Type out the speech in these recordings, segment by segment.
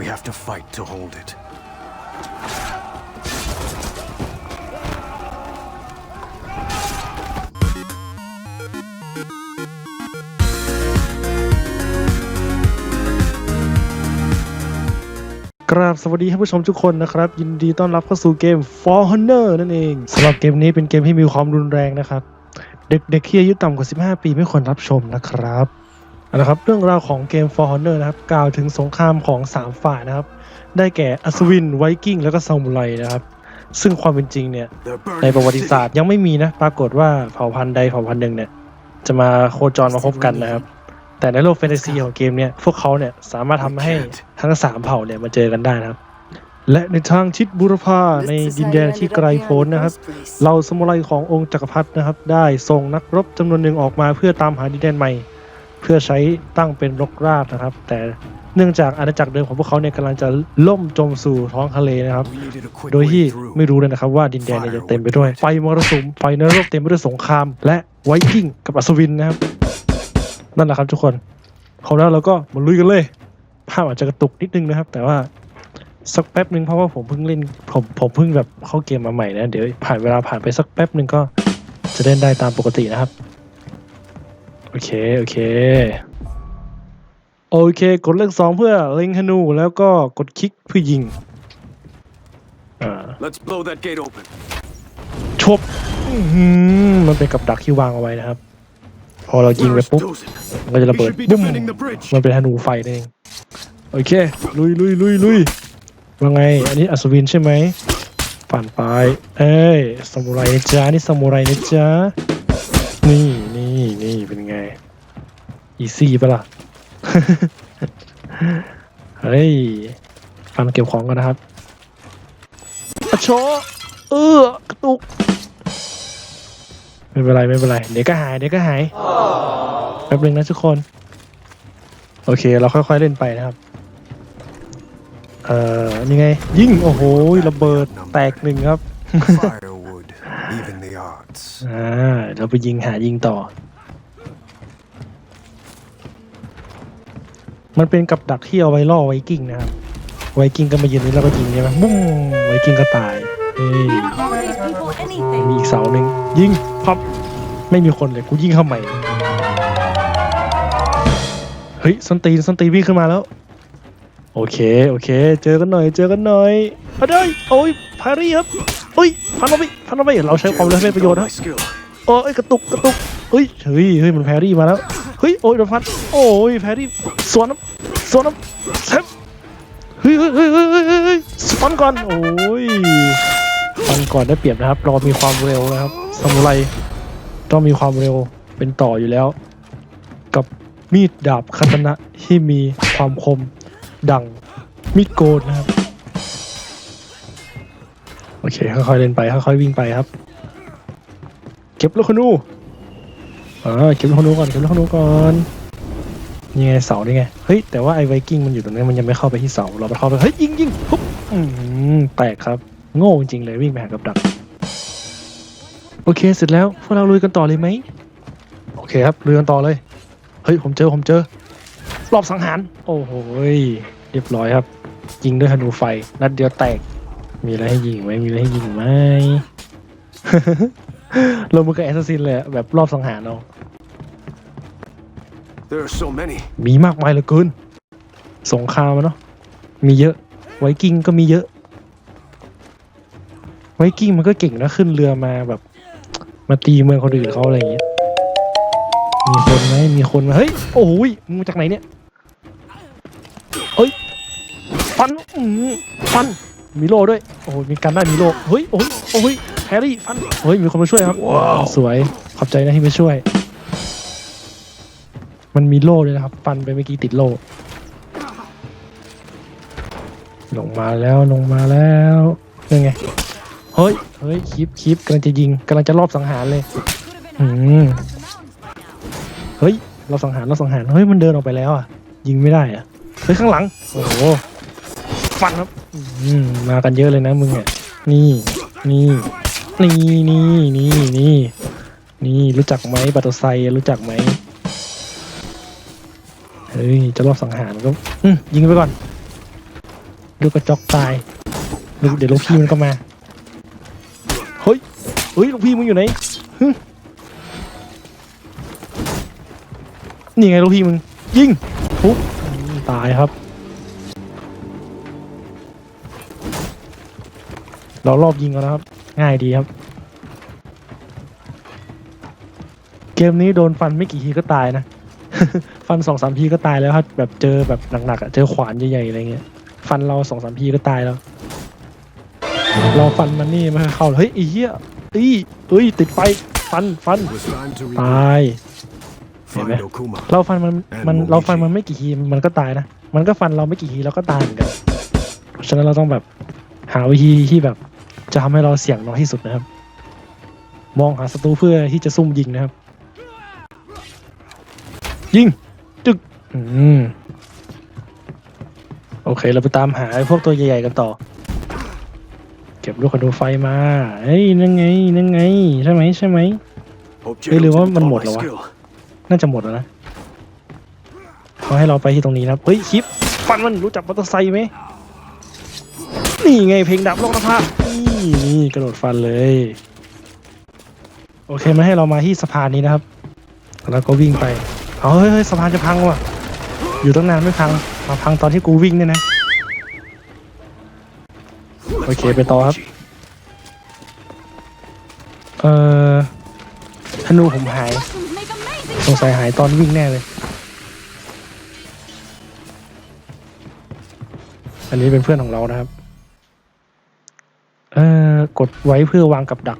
We have to fight to hold it. กราบสวัสดีท่านผู้ชมทุกคนนะครับ ยินดีต้อนรับเข้าสู่เกม For Honor นั่นเองสำหรับเกมนี้เป็นเกมที่มีความรุนแรงนะครับ เด็กๆที่อายุต่ำกว่า 15 ปีไม่ควรรับชมนะครับ เอาละครับเรื่องราวของเกม For Honor นะครับกล่าวถึงสงครามของ 3 ฝ่ายนะครับ ได้แก่อัศวินไวกิ้งแล้วก็ซามูไรนะครับ ซึ่งความเป็นจริงเนี่ย They're burning ในประวั the ติ city. ศาสตร์ยังไม่มีนะปรากฏว่าเผ่าพันธุ์ใดเผ่าพันธุ์หนึ่งเนี่ยจะมาโคจรมาพบกันนะครับ แต่ในโลกแฟนตาซีของเกมเนี่ยพวกเขาเนี่ยสามารถทำให้ทั้งสามเผ่าเนี่ยมาเจอกันได้นะครับ และในทางทิศบุรพาในดินแดนที่ไกลโพ้นนะครับเราสมุไรขององค์จักรพรรดินะครับ ได้ส่งนักรบจำนวนหนึ่งออกมาเพื่อตามหาดินแดนใหม่ เพื่อใช้ตั้งเป็นรกราบนะครับ แต่เนื่องจากอาณาจักรเดิมของพวกเขาเนี่ยกำลังจะล่มจมสู่ท้องทะเลนะครับ โดยที่ไม่รู้เลยนะครับว่าดินแดนเนี่ยจะเต็มไปด้วยไฟมรสุมไฟนรกเต็มไปด้วยสงคราม และไวกิ้งกับอัศวินนะครับ นั่นแหละครับทุกคนพร้อมแล้วเราก็มาลุยกันเลย ภาพอาจจะกระตุกนิดนึงนะครับ แต่ว่าสักแป๊บหนึ่งเพราะว่าผมเพิ่งเล่นผมผมเพิ่งแบบเข้าเกมมาใหม่นะ เดี๋ยวผ่านเวลาผ่านไปสักแป๊บหนึ่งก็จะเล่นได้ตามปกตินะครับ โอเค โอเค โอเค กดเลขสองเพื่อเล็งธนูแล้วก็กดคลิกเพื่อยิง อ่า Let's blow that gate open. ชบอื้อหือมันเป็นกับดักที่วางเอาไว้นะครับ พอเรายิงไป Where's ปุ๊บ Dozen? มันก็จะระ We เบิด should be บุ้ม defending the bridge. มันเป็นธนูไฟนั่นเอง โอเค ลุยลุยลุยลุยว่าไง อันนี้อัศวินใช่ไหมผ่านไป เอ้ยซามูไรนะจ๊ะนี่ซามูไรนะจ๊ะ นี่นี่นี่เป็นไง อีซี่ปะล่ะ เฮ้ยฟันเก็บของกันนะครับอะโชเออกระตุก ไม่เป็นไรไม่เป็นไร เดี๋ยวก็หายเดี๋ยวก็หายแป๊บนึงนะทุกคน โอเค เราค่อยๆเล่นไปนะครับ เอ่อ นี่ไง ยิงโอ้โห ระเบิดแตกหนึ่งครับ Firewood, even the odds. อ่าเราไปยิงหายิงต่อ มันเป็นกับดักที่เอาไว้ล่อไวกิ้งนะครับ ไวกิ้งก็มายืนนี้แล้วก็ยิงใช่ไหมบุ้มไวกิ้งก็ตายเฮ้ย All these people anything. มีอีกเสาหนึ่งยิงพับไม่มีคนเลยกูยิงเข้าใหม่เฮ้ยส้นตีนส้นตีนวิ่งขึ้นมาแล้ว โอเค โอเค เจอกันหน่อย เจอกันหน่อยเอาเด้ยโอ้ยพารี่ครับเฮ้ยพันเราไปพันเราไปเราใช้ความเร็วให้เป็นประโยชน์นะโอ้ยกระตุกกระตุกเฮ้ยเฮ้ยเฮ้ยมันแพรี่มาแล้วเฮ้ยโอ้ยโดนฟันโอ้ยแพรี่สวนน้ำสวนน้ำแซมเฮ้ยเฮ้ยเฮ้ยเฮ้ยเฮ้ยเฮ้ยเฮ้ยฟันก่อนโอ้ยฟันก่อนได้เปรียบนะครับเรามีความเร็วนะครับซามูไรต้องมีความเร็วเป็นต่ออยู่แล้ว กับมีดดาบคาตนะที่มีความคม ดังมีดโกนนะครับ โอเค ค่อยๆเล่นไปค่อยๆวิ่งไปครับ เก็บลูกขนูอ่าเก็บลูกขนูก่อนเก็บลูกขนูก่อนนี่ไงเสานี่ไงเฮ้ยแต่ว่าไอ้ไวกิ้งมันอยู่ตรงนี้มันยังไม่เข้าไปที่เสาเราไปเข้าไปเฮ้ยยิงยิงปุ๊บอืมแตกครับ โง่จริงเลยวิ่งไปหากับดัก โอเคเสร็จแล้วพวกเราลุยกันต่อเลยไหมโอเคครับลุยกันต่อเลย เฮ้ยผมเจอผมเจอ รอบสังหาร โอ้โหยเรียบร้อยครับ ยิงด้วยธนูไฟ นัดเดียวแตก มีอะไรให้ยิงไหมมีอะไรให้ยิงไหมลงมือกับแอสซัสซินเลยอะแบบรอบสังหารเอา There are so many. มีมากมายเหลือเกินสงครามอะเนาะมีเยอะ ไวกิ้งก็มีเยอะ ไวกิ้งมันก็เก่งนะขึ้นเรือมาแบบ มาตีเมืองคนอื่นเขาอะไรอย่างเงี้ยมีคนไหมมีคนไหมเฮ้ย โอ้ยมึงมาจากไหนเนี่ย เฮ้ยฟันอืมฟันมีโล่ด้วยโอ้โหมีการได้มีโล่เฮ้ยโอ้ยโอ้ยแฮร์รี่ฟันเฮ้ยมีคนมาช่วยครับสวยขอบใจนะที่มาช่วย มันมีโล่ด้วยนะครับ ฟันไปเมื่อกี้ติดโล่ลงมาแล้วลงมาแล้วยังไงเฮ้ยเฮ้ยคลิปคลิปกำลังจะยิงกำลังจะรอบสังหารเลยอืมเฮ้ยรอบสังหารรอบสังหารเฮ้ยมันเดินออกไปแล้วอะ ยิงไม่ได้อะเฮ้ยข้างหลัง โอ้โหฟันครับอืมมากันเยอะเลยนะมึงอะนี่ นี่ นี่นี่นี่นี่นี่รู้จักไหมบัตโตไซรู้จักไหมเฮ้ยจะรอบสังหารก็อืมยิงไปก่อนลูกกระจอกตายลูกเดี๋ยวลูกพี่มันก็มาเฮ้ยเฮ้ยลูกพี่มึงอยู่ไหนนี่ไงลูกพี่มึงยิงปุ๊บ ตายครับ เรารอบยิงกันนะครับ ง่ายดีครับ เกมนี้โดนฟันไม่กี่ทีก็ตายนะ ฟันสองสามทีก็ตายแล้วครับ แบบเจอแบบหนักๆอะเจอขวานใหญ่ๆอะไรเงี้ย ฟันเราสองสามทีก็ตายแล้ว เราฟันมันนี่ม่เข้าเลยเฮ้ยอ้เหี้ยเอ้ยเอ้ยติดไฟฟันฟัน It was time to ต regroup. าย Find Amen. Okuma. เราฟันมันมัน And เราฟัน Momiji มันไม่กี่ทีมันก็ตายนะ มันก็ฟันเราไม่กี่ทีเราก็ตายเหมือนกันเพราะฉะนั้นเราต้องแบบหาวิธีที่แบบ จะทำให้เราเสี่ยงน้อยที่สุดนะครับ มองหาศัตรูเพื่อที่จะซุ่มยิงนะครับ ยิงจึกอืมโอเค เราไปตามหาไอ้พวกตัวใหญ่ๆกันต่อ เก็บลูกขนูไฟมาเอ้ยนั่นไงนั่นไง ใช่ไหมใช่ไหม Hope Hey, Gerald Lewan, didn't man follow một my rồi à? skill. น่าจะหมดแล้วนะเขาให้เราไปที่ตรงนี้นะครับเฮ้ยคลิปฟันมันรู้จักมอเตอร์ไซค์ไหมนี่ไงเพลงดับโลกนภานี่นี่กระโดดฟันเลย โอเคมันให้เรามาที่สะพานนี้นะครับ แล้วก็วิ่งไปเฮ้ยเฮ้ยสะพานจะพังว่ะ อยู่ตั้งนานไม่พังมาพังตอนที่กูวิ่งเนี่ยนะ Let's Okay, find betul, Hap. Momiji. เอ่อธนูผมหาย สงสัยหายตอนวิ่งแน่เลย อันนี้เป็นเพื่อนของเรานะครับ เอ่อกดไว้เพื่อวางกับดัก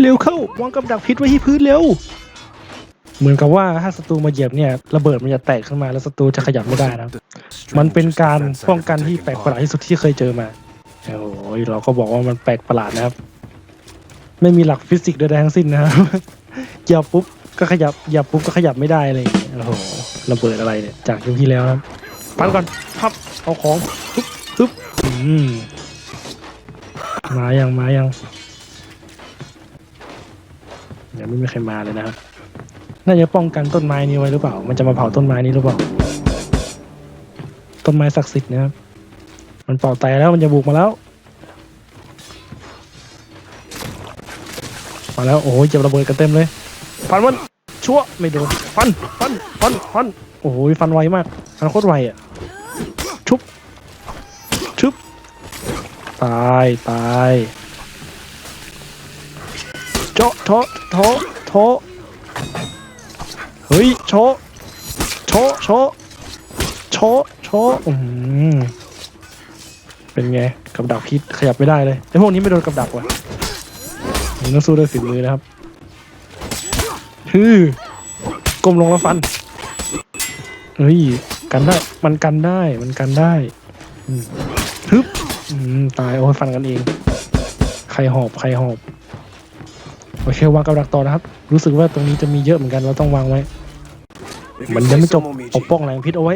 เร็วเข้าวางกับดักพิษไว้ที่พื้นเร็ว เหมือนกับว่าถ้าศัตรูมาเหยียบเนี่ยระเบิดมันจะแตกขึ้นมาแล้วศัตรูจะขยับไม่ได้นะครับ มันเป็นการป้องกันที่แปลกประหลาดที่สุดที่เคยเจอมาโอ้ยเราก็บอกว่ามันแปลกประหลาดนะครับ ไม่มีหลักฟิสิกส์ใดๆทั้งสิ้นนะครับ เหยียบปุ๊บก็ขยับเหยียบปุ๊บก็ขยับไม่ได้อะไรอย่างเงี้ยโอ้โหระเบิดอะไรเนี่ยจากยุคที่แล้วนะครับปันก่อนพับเอาของฮึบฮึบอืมมายังมายังยังไม่มีใครมาเลยนะครับน่าจะป้องกันต้นไม้นี้ไว้หรือเปล่า มันจะมาเผาต้นไม้นี้หรือเปล่า ต้นไม้ศักดิ์สิทธิ์นะครับ มันเป่าไตแล้วมันจะบุกมาแล้ว มาแล้วโอ้ยเจ็บระเบิดกันเต็มเลย ฟันมันชั่วไม่โดนฟันฟันฟันฟันโอ้ยฟันไวมากฟันโคตรไวอะชุบชุบตายตายโจะโถโถโถเฮ้ยโชโชโชโชโชอืมเป็นไงกับดักพิษขยับไม่ได้เลยไอ้พวกนี้ไม่โดนกับดักว่ะมันต้องสู้ด้วยฝีมือนะครับ ฮือก้มลงแล้วฟันเฮ้ยกันได้ มันกันได้ มันกันได้ฮึบตายโอ้ยฟันกันเอง ใครหอบใครหอบโอเควางกับดักต่อนะครับ รู้สึกว่าตรงนี้จะมีเยอะเหมือนกันเราต้องวางไว้ มันยังไม่จบปกป้องแรงพิษเอาไว้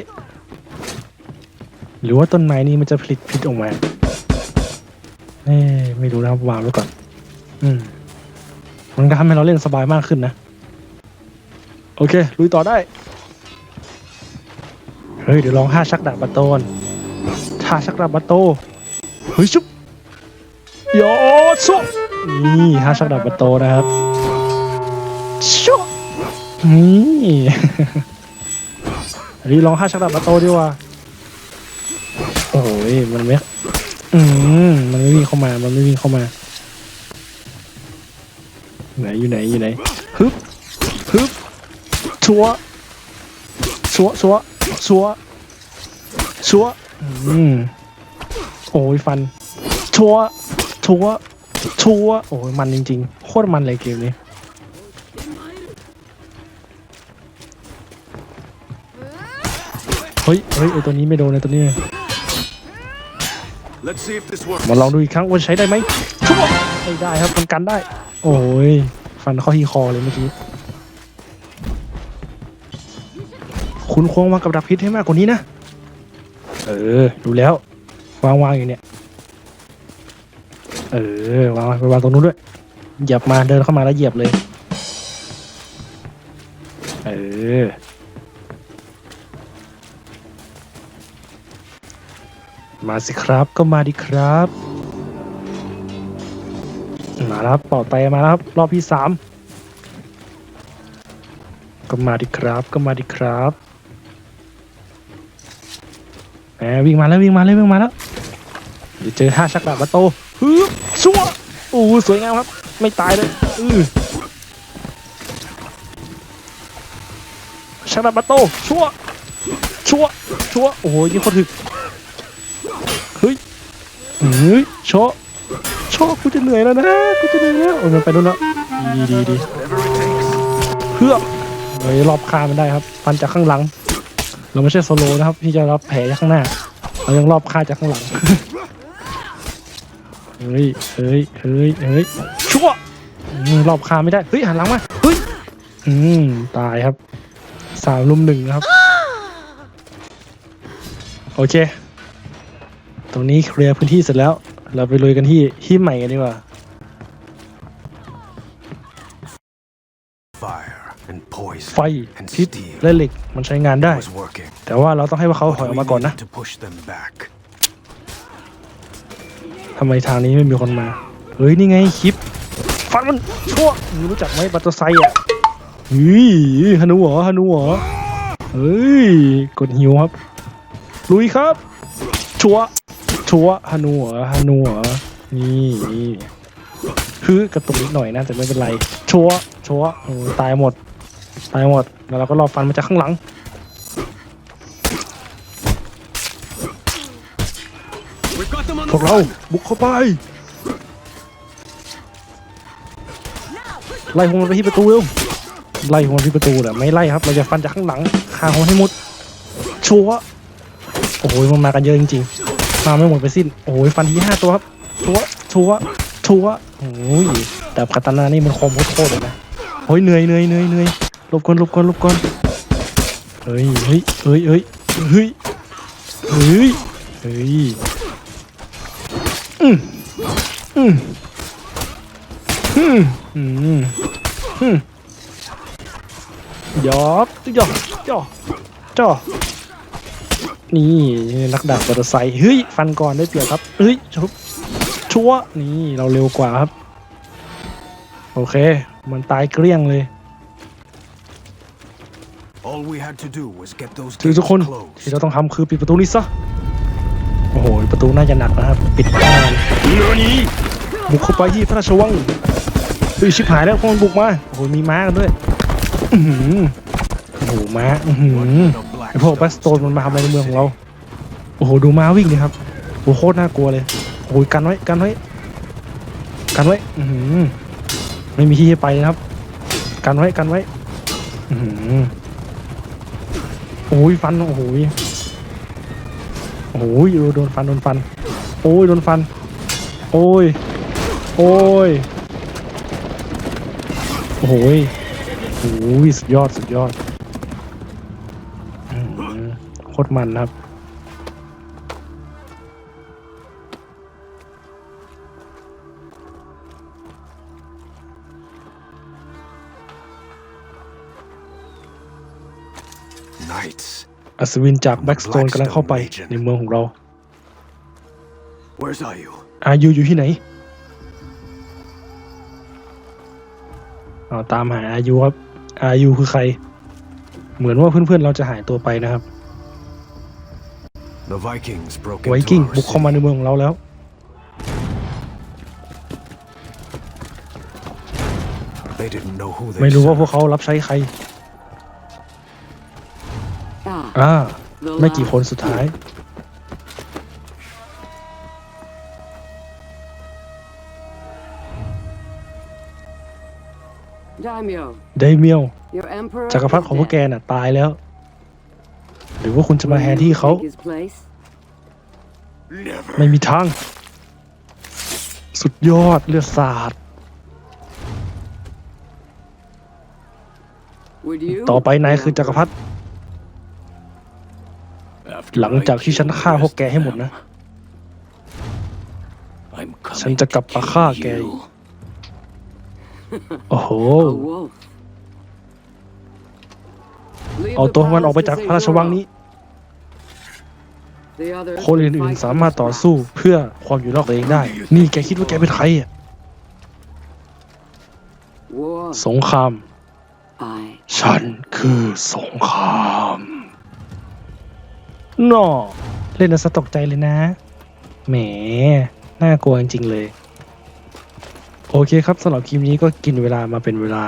หรือว่าต้นไม้นี้มันจะผลิตพิษออกมาเอ้ไม่รู้นะครับวางไว้ก่อน อืมมันก็ทำให้เราเล่นสบายมากขึ้นนะ โอเค ลุยต่อได้ เฮ้ย เดี๋ยวลองห้าชักดาบบัตโตนท่าชักดาบบัตโต เฮ้ยชุบโยชุบนี่ห้าชักดาบบัตโตนะครับชุบนี่อันนี้ลองห้าชักดาบมาโตดีกว่า โอ้ยมันไม่อืมมันไม่วิ่งเข้ามา มันไม่วิ่งเข้ามา ไหนอยู่ไหนอยู่ไหนฮึบฮึบ ชัวชัวชัวชัวชัวอืมโอ้ยฟันชัวชัวชัวโอ้ยมันจริงๆ โคตรมันเลยเกมนี้เฮ้ยเฮ้ยไอตัวนี้ไม่โดนไอตัวนี้ Let's see if this works. มาลองดูอีกครั้งว่าใช้ได้ไหมชั่วไม่ได้ครับมันกันได้ โอ้ยฟันเข้าที่คอเลยเมื่อกี้ คุณควรวางกับดักพิษให้มากกว่านี้นะ เออ ดูแล้ว วางวางอยู่เนี่ย เออ วางไปวางตรงนู้นด้วย เหยียบมาเดินเข้ามาแล้วเหยียบเลย เออ มาสิครับ ก็มาดิครับ มาแล้วครับต่อไปมาแล้วครับรอบที่สามก็มาดิครับ ก็มาดิครับ แหมวิ่งมาแล้ววิ่งมาแล้ววิ่งมาแล้วเดี๋ยวเจอห้าชักดาบมาโตฮึชัวโอ้สวยงามครับ ไม่ตายเลยอือชักดาบมาโตชัวชัวชัวโอ้โหยิงคนถึกเฮ้ยเฮ้ยโชะโชะกูจะเหนื่อยแล้วนะกูจะเหนื่อยแล้วโอ้ยมันไปนู่นแล้วดีดีดีเพื่อเฮ้ยรอบคามันได้ครับฟันจากข้างหลัง เราไม่ใช่โซโลนะครับที่จะรับแผลจากข้างหน้า เรายังรอบคาจากข้างหลัง เฮ้ย เฮ้ย เฮ้ย เฮ้ย ชั่วรอบคาไม่ได้ เฮ้ยหันหลังมา เฮ้ย อืม ตายครับ สามลุมหนึ่งนะครับ โอเค ตรงนี้เคลียร์พื้นที่เสร็จแล้ว เราไปลุยกันที่ที่ใหม่กันดีกว่า พิษ steel และเหล็กมันใช้งานได้ was working. แต่ว่าเราต้องให้ว่าเขาถอยอ But อก we มาก่อนนะ needed to push them back. ทำไมทางนี้ไม่มีคนมา เฮ้ย นี่ไงคลิป ฟันมันชั่วมึงรู้จักไหมบัตเตอร์ไซค์อะเฮ้ยฮานูเหรอฮานูเหรอเฮ้ย กดหิวครับ ลุยครับ ชัว ชัวฮานูเหรอฮานูเหรอนี่นี่คือกระตุกนิดหน่อยนะ แต่ไม่เป็นไร ชัว ชัวโอ้ยตายหมด ตายหมด แล้วเราก็รอฟันมาจากข้างหลัง พวกเราบุกเข้าไป ไล่พวกมันไปที่ประตูเร็วไล่พวกมันที่ประตูแหละไม่ไล่ครับ เราจะฟันจากข้างหลังคาหัวให้หมดชัวโอ้โหมันมากันเยอะจริงๆ มาไม่หมดไปสิ้น โอ้โหฟันที่ห้าตัวครับ ชัวชัวชัวโอ้ยแต่คาตานานี่มันคมโคตรเลยนะโอ้ยเหนื่อยเหนื่อยเหนื่อยเหนื่อย ลบก่อนลบก่อนลบก่อนเฮ้ยเฮ้ยเฮ้ยเฮ้ยเฮ้ยเฮ้ยเฮ้ยอืมอืมอืมอืมอืมยอบยอบจ่อจ่อนี่นักดาบมอเตอร์ไซค์เฮ้ยฟันก่อนได้เปรียบครับเฮ้ยชุบชัวนี่เราเร็วกว่าครับ โอเค มันตายเกลี้ยงเลย All we had to do was get those ทุกทุก gates คน closed. ที่เราต้องทำคือปิดประตูนี้ซะ โอ้โห ประตูน่าจะหนักนะครับ ปิดนานเรือนี้บุกเข้าไปที่พระราชวังเฮ้ยชิบหายแล้วพวกมันบุกมา โอ้โห มีม้ากันด้วยอือหือโอ้โห ม้าอือหือ The ไอพวกแบสโตนมันมาทำอะไรในเมืองของเรา โอ้โห ดูม้าวิ่งดิครับ โอ้โห โคตรน่ากลัวเลย โอ้โห กันไว้ กันไว้ กันไว้ อือหือไม่มีที่ให้ไปเลยครับ กันไว้ กันไว้ อือหือ โอ้ยฟันโอ้โหยโอ้ยโดนฟันโดนฟัน โอ้ยโดนฟัน โอ้ย โอ้ยโอ้โหยโอ้ยสุดยอดสุดยอดโคตรมันครับ อัศวินจากแบ็กสโตนกำลังเข้าไปในเมืองของเรา Where's Ayu? อายุอยู่ที่ไหนเอาตามหาอายุครับ อายุคือใคร เหมือนว่าเพื่อนๆเราจะหายตัวไปนะครับ The Vikings broke ไว into กิ้ง our บุกเข้ามา city. ในเมืองของเราแล้ว They didn't know who they ไม่รู้ว่าพวก served. เขารับใช้ใคร Ah, อ่า the ไม่กี่คน last สุดท้าย Daimyo, ไดเมียว your emperor จักรพรรดิ is ของพวกแก dead. น่ะตายแล้ว หรือว่าคุณจะมาแทนที่เขา Will you take his place? ไม่มีทาง สุดยอดเลือดสาด Would you? ต่อไปนายคือจักรพรรดิ หลังจากที่ฉันฆ่าพวกแกให้หมดนะ ฉันจะกลับมาฆ่าแกอีกโอ้โห A wolf. Leave เอา the ตัวมันออกไป palace จาก to พระราช save วัง your นี้ own. The others คน will อื่น fight ๆสามารถต่อสู้เพื่อความอยู่รอดตัวเองได้ นี่แกคิดว่าแกเป็นใครอะ War. สงคราม I ฉันคือสงคราม นอเล่นแล้วสะตกใจเลยนะ แหม น่ากลัวจริงๆเลย โอเคครับสำหรับคลิปนี้ก็กินเวลามาเป็นเวลา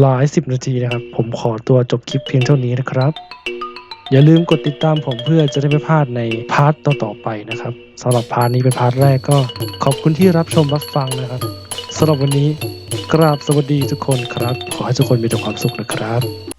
หลายสิบนาทีนะครับ ผมขอตัวจบคลิปเพียงเท่านี้นะครับ อย่าลืมกดติดตามผมเพื่อจะได้ไม่พลาดในพาร์ทต่อๆไปนะครับสำหรับพาร์ทนี้เป็นพาร์ทแรกก็ขอบคุณที่รับชมรับฟังนะครับสำหรับวันนี้กราบสวัสดีทุกคนครับ ขอให้ทุกคนมีแต่ความสุขนะครับ